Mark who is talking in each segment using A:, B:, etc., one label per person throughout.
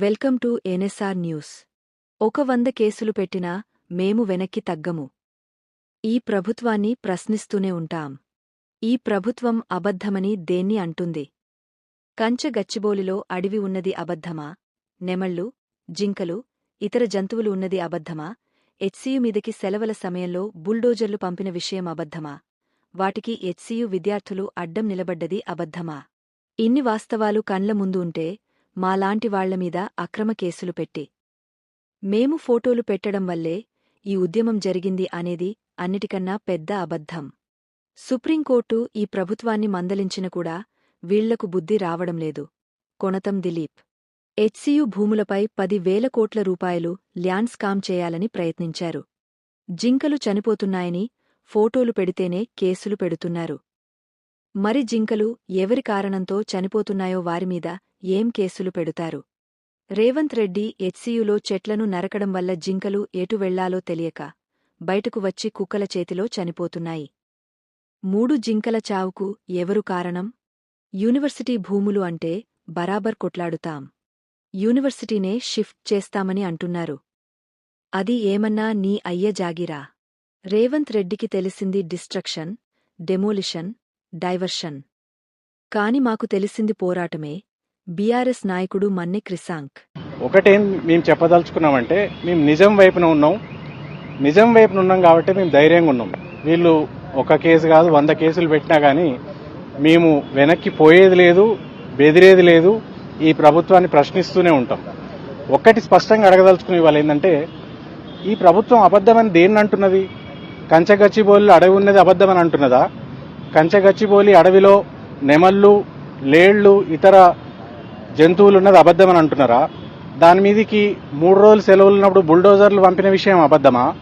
A: Welcome to NSR news. ఒక వంద కేసులు పెట్టినా మేము వెనక్కి తగ్గము. ఈ ప్రభుత్వాన్ని ప్రశ్నిస్తూనే ఉంటాం. ఈ ప్రభుత్వం అబద్ధమని దేన్ని అంటుంది? కంచె గచ్చిబోలిలో అడవి ఉన్నది అబద్ధమా? నెమళ్ళు జింకలు ఇతర జంతువులు ఉన్నది అబద్ధమా? హెచ్సియు మీదకి సెలవుల సమయంలో బుల్డోజర్లు పంపిన విషయం అబద్ధమా? వాటికి హెచ్సియు విద్యార్థులు అడ్డం నిలబడ్డది అబద్ధమా? ఇన్ని వాస్తవాలు కండ్ల ముందు ఉంటే మాలాంటి వాళ్ళమీద అక్రమ కేసులు పెట్టి. మేము ఫోటోలు పెట్టడం వల్లే ఈ ఉద్యమం జరిగింది అనేది అన్నిటికన్నా పెద్ద అబద్ధం. సుప్రీంకోర్టు ఈ ప్రభుత్వాన్ని మందలించిన కూడా వీళ్ళకు బుద్ధి రావడం లేదు. కొణతం దిలీప్. హెచ్సియు భూములపై పదివేల కోట్ల రూపాయలు ల్యాండ్ స్కామ్ చేయాలని ప్రయత్నించారు. జింకలు చనిపోతున్నాయని ఫోటోలు పెడితేనే కేసులు పెడుతున్నారు. మరి జింకలు ఎవరి కారణంతో చనిపోతున్నాయో వారిమీద ఏం కేసులు పెడుతారు? రేవంత్ రెడ్డి హెచ్సియులో చెట్లను నరకడం వల్ల జింకలు ఎటు వెళ్ళాలో తెలియక బయటకు వచ్చి కుక్కల చేతిలో చనిపోతున్నాయి. మూడు జింకల చావుకు ఎవరు కారణం? యూనివర్సిటీ భూములు అంటే బరాబర్ కొట్లాడుతాం. యూనివర్సిటీనే షిఫ్ట్ చేస్తామని అంటున్నారు. అది ఏమన్నా నీ అయ్య జాగిరా? రేవంత్ రెడ్డికి తెలిసింది డిస్ట్రక్షన్ డెమోలిషన్ డైవర్షన్. కాని మాకు తెలిసింది పోరాటమే బీఆర్ఎస్ నాయకుడు మన్నె క్రిసాంక్.
B: ఒకటేం మేము చెప్పదలుచుకున్నామంటే మేము నిజం వైపున ఉన్నాం. నిజం వైపున ఉన్నాం కాబట్టి మేము ధైర్యంగా ఉన్నాం. వీళ్ళు ఒక కేసు కాదు వంద కేసులు పెట్టినా కానీ మేము వెనక్కి పోయేది లేదు బెదిరేది లేదు ఈ ప్రభుత్వాన్ని ప్రశ్నిస్తూనే ఉంటాం. ఒక్కటి స్పష్టంగా అడగదలుచుకునే వాళ్ళు ఏంటంటే ఈ ప్రభుత్వం అబద్ధమని దేన్ని అంటున్నది? కంచగచ్చిబోలి అడవి ఉన్నది అబద్ధమని అంటున్నదా? కంచగచ్చిబోలి అడవిలో నెమళ్ళు లేళ్ళు ఇతర జంతువులు ఉన్నది అబద్ధమని అంటున్నారా? దాని మీదకి మూడు రోజులు సెలవులు ఉన్నప్పుడు బుల్డోజర్లు పంపిన విషయం అబద్ధమా?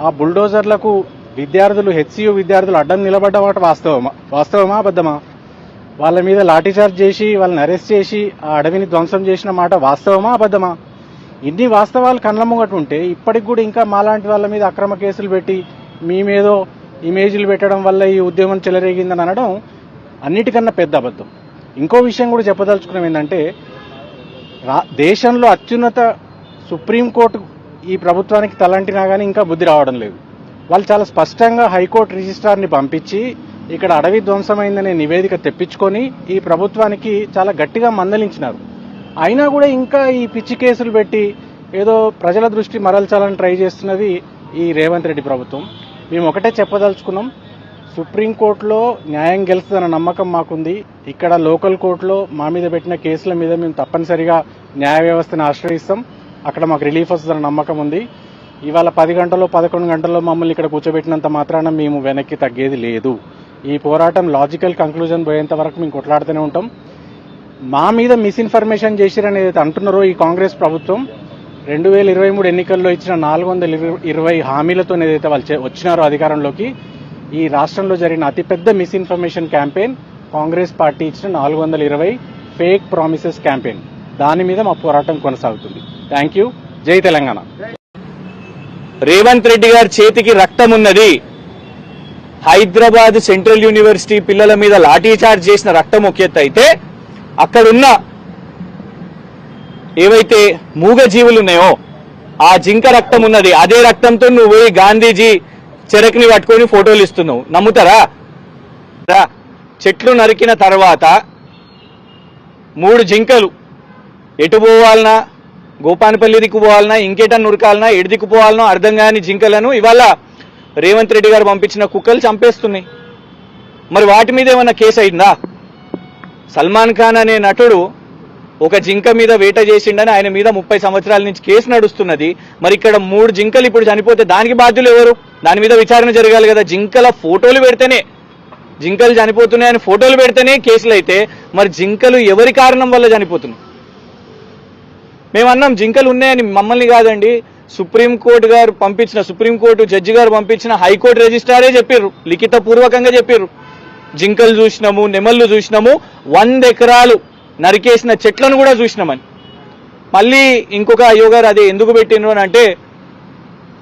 B: ఆ బుల్డోజర్లకు విద్యార్థులు హెచ్సియు విద్యార్థులు అడ్డం నిలబడ్డ మాట వాస్తవమా? వాస్తవమా? అబద్ధమా? వాళ్ళ మీద లాఠీచార్జ్ చేసి వాళ్ళని అరెస్ట్ చేసి ఆ అడవిని ధ్వంసం చేసిన మాట వాస్తవమా? అబద్ధమా? ఇన్ని వాస్తవాలు కళ్ళ ముంగట ఉంటే ఇప్పటికి కూడా ఇంకా మాలాంటి వాళ్ళ మీద అక్రమ కేసులు పెట్టి మేమేదో ఇమేజ్లు పెట్టడం వల్ల ఈ ఉద్యమం చెలరేగిందని అనడం అన్నిటికన్నా పెద్ద అబద్ధం. ఇంకో విషయం కూడా చెప్పదలుచుకున్నాం ఏంటంటే రా- దేశంలో అత్యున్నత సుప్రీంకోర్టు ఈ ప్రభుత్వానికి తలంటినా కానీ ఇంకా బుద్ధి రావడం లేదు. వాళ్ళు చాలా స్పష్టంగా హైకోర్టు రిజిస్ట్రార్ని పంపించి ఇక్కడ అడవి ధ్వంసమైందనే నివేదిక తెప్పించుకొని ఈ ప్రభుత్వానికి చాలా గట్టిగా మందలించినారు. అయినా కూడా ఇంకా ఈ పిచ్చి కేసులు పెట్టి ఏదో ప్రజల దృష్టి మరల్చాలని ట్రై చేస్తున్నది ఈ రేవంత్ రెడ్డి ప్రభుత్వం. మేము ఒకటే చెప్పదలుచుకున్నాం సుప్రీంకోర్టులో న్యాయం గెలుస్తుందన్న నమ్మకం మాకుంది. ఇక్కడ లోకల్ కోర్టులో మా మీద పెట్టిన కేసుల మీద మేము తప్పనిసరిగా న్యాయ వ్యవస్థను ఆశ్రయిస్తాం. అక్కడ మాకు రిలీఫ్ వస్తుందన్న నమ్మకం ఉంది. ఇవాళ పది గంటల్లో పదకొండు గంటల్లో మమ్మల్ని ఇక్కడ కూర్చోబెట్టినంత మాత్రాన మేము వెనక్కి తగ్గేది లేదు. ఈ పోరాటం లాజికల్ కంక్లూజన్ పోయేంత వరకు మేము కొట్లాడుతూనే ఉంటాం. మా మీద మిస్ఇన్ఫర్మేషన్ చేసిరని ఏదైతే అంటున్నారో ఈ కాంగ్రెస్ ప్రభుత్వం రెండు వేల ఇరవై మూడు ఎన్నికల్లో ఇచ్చిన నాలుగు వందల ఇరవై హామీలతో ఏదైతే వాళ్ళు వచ్చినారో అధికారంలోకి ఈ రాష్ట్రంలో జరిగిన అతిపెద్ద మిస్ఇన్ఫర్మేషన్ క్యాంపెయిన్ కాంగ్రెస్ పార్టీ ఇచ్చిన నాలుగు వందల ఇరవై ఫేక్ ప్రామిసెస్ క్యాంపెయిన్ దాని మీద మా పోరాటం కొనసాగుతుంది. థ్యాంక్ యూ జై తెలంగాణ.
C: రేవంత్ రెడ్డి గారి చేతికి రక్తం ఉన్నది హైదరాబాద్ సెంట్రల్ యూనివర్సిటీ పిల్లల మీద లాఠీ చార్జ్ చేసిన రక్తం ఒక అయితే అక్కడున్న ఏవైతే మూగజీవులు ఉన్నాయో ఆ జింక రక్తం ఉన్నది అదే రక్తంతో నువ్వు పోయి గాంధీజీ చెరకుని పట్టుకొని ఫోటోలు ఇస్తున్నావు. నమ్ముతారా? రా. చెట్లు నరికిన తర్వాత మూడు జింకలు. ఎటు పోవాలనా? గోపానపల్లి దిక్కు పోవాలనా? ఇంకేటన్నా ఉరకాలనా ఎటు దిక్కు పోవాలనో అర్థం కాని జింకలను ఇవాళ రేవంత్ రెడ్డి గారు పంపించిన కుక్కలు చంపేస్తున్నాయి. మరి వాటి మీద ఏమన్నా కేసు అయిందా? సల్మాన్ ఖాన్ అనే నటుడు ఒక జింక మీద వేట చేసిండని ఆయన మీద ముప్పై సంవత్సరాల నుంచి కేసు నడుస్తున్నది. మరి ఇక్కడ మూడు జింకలు ఇప్పుడు చనిపోతే దానికి బాధ్యులు ఎవరు? దాని మీద విచారణ జరగాలి కదా. జింకల ఫోటోలు పెడితేనే జింకలు చనిపోతున్నాయని ఫోటోలు పెడితేనే కేసులు అయితే మరి జింకలు ఎవరి కారణం వల్ల చనిపోతున్నాయి? మేము అన్నాం జింకలు ఉన్నాయని మమ్మల్ని కాదండి. సుప్రీంకోర్టు గారు పంపించిన సుప్రీంకోర్టు జడ్జి గారు పంపించిన హైకోర్టు రిజిస్ట్రారే చెప్పారు లిఖిత పూర్వకంగా చెప్పారు జింకలు చూసినాము నెమళ్ళు చూసినాము వంద ఎకరాలు నరికేసిన చెట్లను కూడా చూసినామని. మళ్ళీ ఇంకొక అయ్యోగారు అది ఎందుకు పెట్టిండ్రు అని అంటే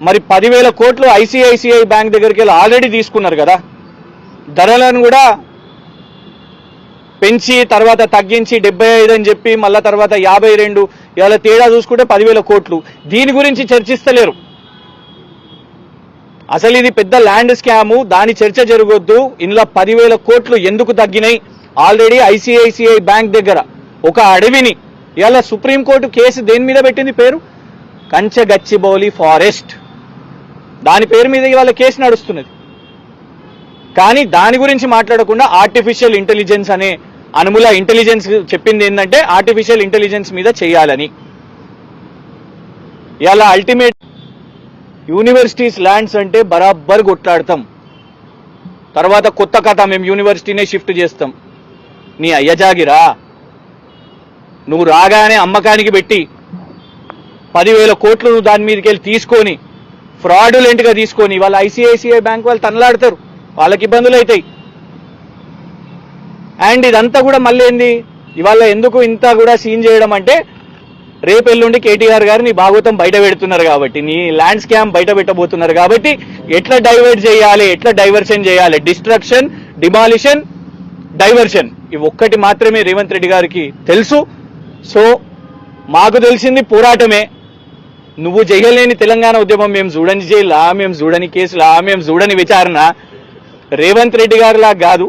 C: మరి పదివేల కోట్లు ఐసిఐసిఐ బ్యాంక్ దగ్గరికి వెళ్ళి ఆల్రెడీ తీసుకున్నారు కదా. ధరలను కూడా పెంచి తర్వాత తగ్గించి డెబ్బై ఐదు అని చెప్పి మళ్ళా తర్వాత యాభై రెండు ఇవాళ తేడా చూసుకుంటే పదివేల కోట్లు. దీని గురించి చర్చిస్తలేరు. అసలు ఇది పెద్ద ల్యాండ్ స్కాము దాని చర్చ జరగొద్దు. ఇందులో పదివేల కోట్లు ఎందుకు తగ్గినాయి? ఆల్రెడీ ఐసిఐసిఐ బ్యాంక్ దగ్గర ఒక అడవిని ఇవాళ సుప్రీంకోర్టు కేసు దేని మీద పెట్టింది పేరు? కంచగచ్చిబౌలి ఫారెస్ట్. దాని పేరు మీద ఇవాళ కేసు నడుస్తున్నది. కానీ దాని గురించి మాట్లాడకుండా ఆర్టిఫిషియల్ ఇంటెలిజెన్స్ అనే అనుముల ఇంటెలిజెన్స్ చెప్పింది ఏంటంటే ఆర్టిఫిషియల్ ఇంటెలిజెన్స్ మీద చేయాలని. ఇలా అల్టిమేట్ యూనివర్సిటీస్ ల్యాండ్స్ అంటే బరాబర్ కొట్లాడతాం. తర్వాత కొత్త కథ మేము యూనివర్సిటీనే షిఫ్ట్ చేస్తాం. నీ అయ్యజాగిరా నువ్వు రాగానే అమ్మకానికి పెట్టి పదివేల కోట్లు నువ్వు దాని మీదకి వెళ్ళి తీసుకొని ఫ్రాడులెంట్గా తీసుకొని వాళ్ళ ఐసిఐసిఐ బ్యాంక్ వాళ్ళు తనలాడతారు. వాళ్ళకి ఇబ్బందులు అవుతాయి. అండ్ ఇదంతా కూడా మళ్ళీ ఏంది? ఇవాళ ఎందుకు ఇంత కూడా సీన్ చేయడం అంటే రేపు ఎల్లుండి కేటీఆర్ గారు నీ భాగవతం బయట పెడుతున్నారు కాబట్టి నీ ల్యాండ్ స్కామ్ బయట పెట్టబోతున్నారు కాబట్టి ఎట్లా డైవర్ట్ చేయాలి? ఎట్లా డైవర్షన్ చేయాలి? Destruction demolition diversion. ఇవి ఒక్కటి మాత్రమే రేవంత్ రెడ్డి గారికి తెలుసు. సో మాకు తెలిసింది పోరాటమే. నువ్వు చేయలేని తెలంగాణ ఉద్యమం మేము చూడని జైలా మేము చూడని కేసులా మేము చూడని విచారణ. రేవంత్ రెడ్డి గారిలా కాదు.